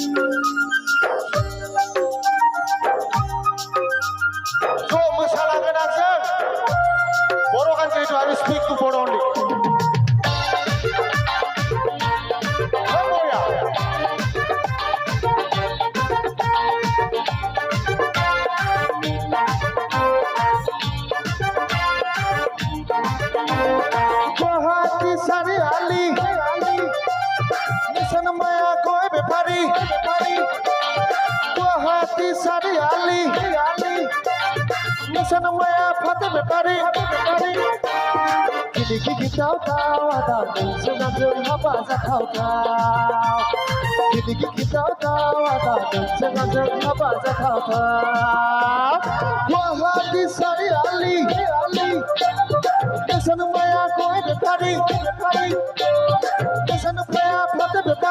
ज' मोसालांगोन आंजों बर' गान जिहेतु आरो स्पिक टु बर' अनलि बया गुवाहाटी হাসান মায়া কই ব্যাপারি? হাতি সারি আলি। মিশন মায়া ফাতে ব্যাপারি। কিলিকি গিতাও তাও আদা সোনা জোর হাবা জাখাও তাও। কিলিকি গিতাও তাও আদা সোনা জোর হাবা জাখাও তাও। হাতি সারি আলি। আলি মিশন মায়া কই ব্যাপারি। মিশন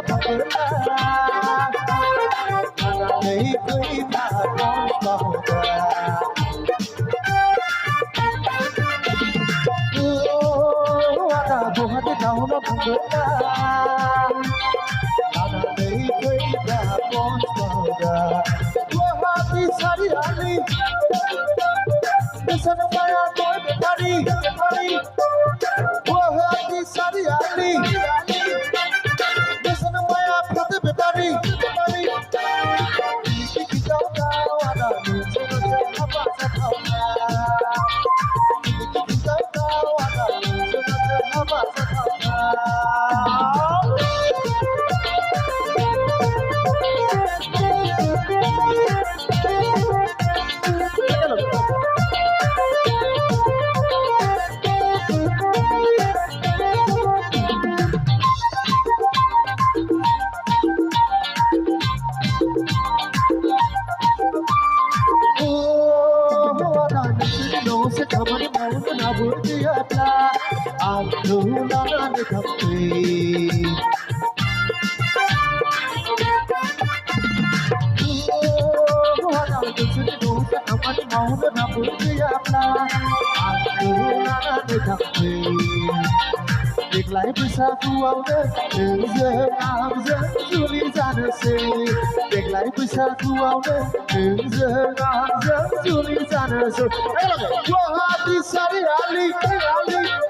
गुवाहाटी दाउरा थांबोला नै फैना दंबावोदा वादा गुवाहाटी दाउरा थांबोला नै फैना दंबावोदा गुवाहाटी सारियालि बेसन kamar mauna na burdi atla abdullah ne kamar नाबोदियाब्ला आंखौ लानानै थांफै खामानि मावनो नाबोदियाब्ला आंखौ लानानै थांफै देग्लाय बैसागुआवनो नोंजों आंजों जुलि जानोसै देग्लाय बैसागुआवनो नोंजों आंजों जुलि जानोसै गुवाहाटी सारियालि बेसन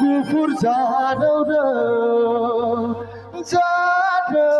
গুফুর জানো জানো